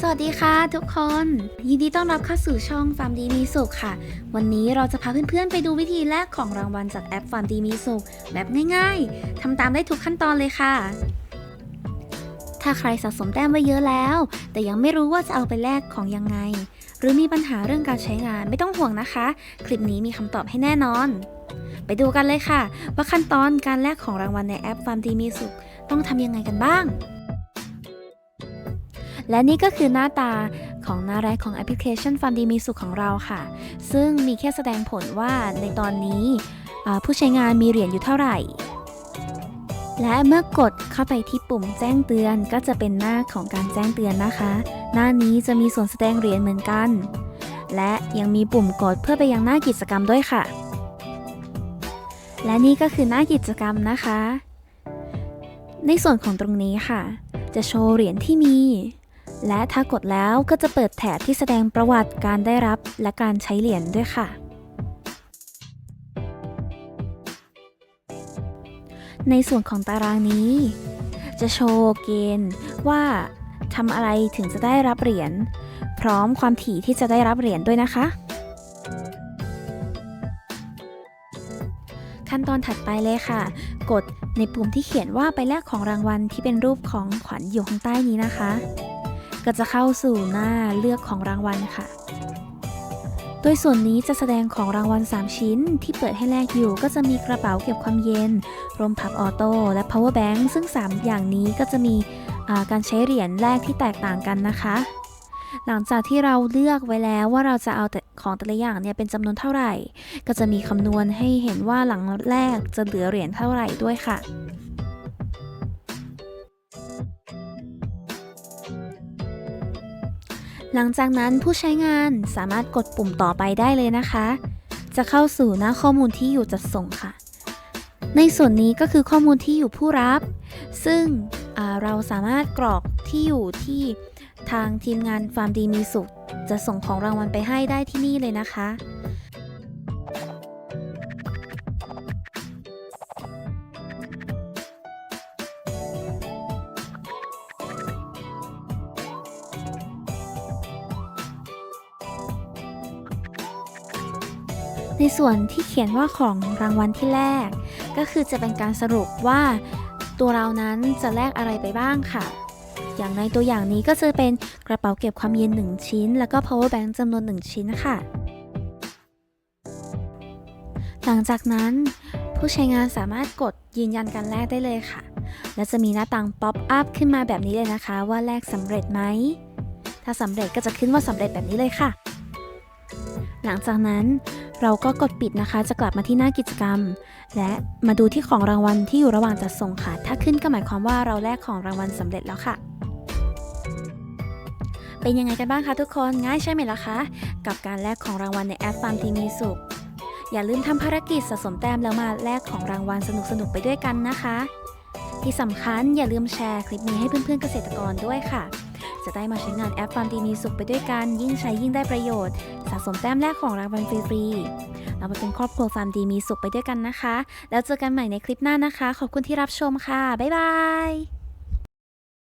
สวัสดีค่ะทุกคน ยินดีต้อนรับเข้าสู่ช่องฟาร์มดีมีสุขค่ะ วันนี้เราจะพาเพื่อนๆไปดูวิธีแลกของรางวัลจากแอปฟาร์มดีมีสุขแบบง่ายๆทำตามได้ทุกขั้นตอนเลยค่ะ ถ้าใครสะสมแต้มไว้เยอะแล้ว แต่ยังไม่รู้ว่าจะเอาไปแลกของยังไง หรือมีปัญหาเรื่องการใช้งานไม่ต้องห่วงนะคะ คลิปนี้มีคำตอบให้แน่นอน ไปดูกันเลยค่ะ ว่าขั้นตอนการแลกของรางวัลในแอปฟาร์มดีมีสุขต้องทำยังไงกันบ้าง และนี่ก็คือหน้าตาของหน้าแรกของแอปพลิเคชันฟันดีมีสุขของเราค่ะ ซึ่งมีแค่แสดงผลว่าในตอนนี้ผู้ใช้งานมีเหรียญอยู่เท่าไหร่ และเมื่อกดเข้าไปที่ปุ่มแจ้งเตือนก็จะเป็นหน้าของการแจ้งเตือนนะคะ หน้านี้จะมีส่วนแสดงเหรียญเหมือนกัน และยังมีปุ่มกดเพื่อไปยังหน้ากิจกรรมด้วยค่ะ และนี่ก็คือหน้ากิจกรรมนะคะ ในส่วนของตรงนี้ค่ะ จะโชว์เหรียญที่มี และถ้ากดแล้วก็จะเปิดแถบที่แสดงประวัติการได้รับและการใช้เหรียญด้วยค่ะ ในส่วนของตารางนี้ จะโชว์เกณฑ์ว่าทำอะไรถึงจะได้รับเหรียญพร้อมความถี่ที่จะได้รับเหรียญด้วยนะคะ ขั้นตอนถัดไปเลยค่ะ กดในปุ่มที่เขียนว่าไปแลกของรางวัลที่เป็นรูปของขวัญอยู่ข้างใต้นี้นะคะ ก็จะเข้าสู่หน้าเลือกของรางวัลค่ะ โดยส่วนนี้จะแสดงของรางวัล 3 ชิ้น ที่เปิดให้แลกอยู่ก็จะมีกระเป๋าเก็บความเย็นรมพับออโต้และ power bank ซึ่ง 3 อย่างนี้ก็จะมีการใช้เหรียญแลกที่แตกต่างกันนะคะ หลังจากที่เราเลือกไว้แล้วว่าเราจะเอาแต่ของแต่ละอย่างเนี่ยเป็นจำนวนเท่าไหร่ ก็จะมีคำนวณให้เห็นว่าหลังแรกจะเหลือเหรียญเท่าไหร่ด้วยค่ะ หลังจากนั้นผู้ใช้งานสามารถกดปุ่มต่อไปได้เลยนะคะ จะเข้าสู่หน้าข้อมูลที่อยู่จัดส่งค่ะ ในส่วนนี้ก็คือข้อมูลที่อยู่ผู้รับ ซึ่งเราสามารถกรอกที่อยู่ที่ทางทีมงานฟาร์มดีมีสุข จะส่งของรางวัลไปให้ได้ที่นี่เลยนะคะ ในส่วนที่เขียนว่าของรางวัลที่แรกก็คือจะเป็นการสรุปว่า ตัวเรานั้นจะแลกอะไรไปบ้างค่ะ อย่างในตัวอย่างนี้ก็จะเป็นกระเป๋าเก็บความเย็น 1 ชิ้น แล้วก็ power bank จำนวน 1 ชิ้นค่ะ หลังจากนั้นผู้ใช้งานสามารถกดยืนยันการแลกได้เลยค่ะ และจะมีหน้าต่าง pop up ขึ้นมาแบบนี้เลยนะคะ ว่าแลกสำเร็จไหม ถ้าสำเร็จก็จะขึ้นว่าสำเร็จแบบนี้เลยค่ะ หลังจากนั้น เราก็กดปิดนะคะ จะกลับมาที่หน้ากิจกรรม และมาดูที่ของรางวัลที่อยู่ระหว่างจัดส่งค่ะ ถ้าขึ้นก็หมายความว่าเราแลกของรางวัลสำเร็จแล้วค่ะเป็นยังไงกันบ้างคะทุกคนง่ายใช่ไหมล่ะคะ กับการแลกของรางวัลในแอปฟาร์มทีมีสุข อย่าลืมทำภารกิจสะสมแต้มแล้วมาแลกของรางวัลสนุกๆไปด้วยกันนะคะ ที่สำคัญอย่าลืมแชร์คลิปนี้ให้เพื่อนๆเกษตรกรด้วยค่ะ จะได้มาใช้งานแอปฟาร์มดีมีสุขไปด้วยกัน ยิ่งใช้ยิ่งได้ประโยชน์ สะสมแต้มแรกของรางวัลฟรีๆเราไปเป็นครอบครัวฟาร์มดีมีสุขไปด้วยกันนะคะ แล้วเจอกันใหม่ในคลิปหน้านะคะ ขอบคุณที่รับชมค่ะ บ๊ายบาย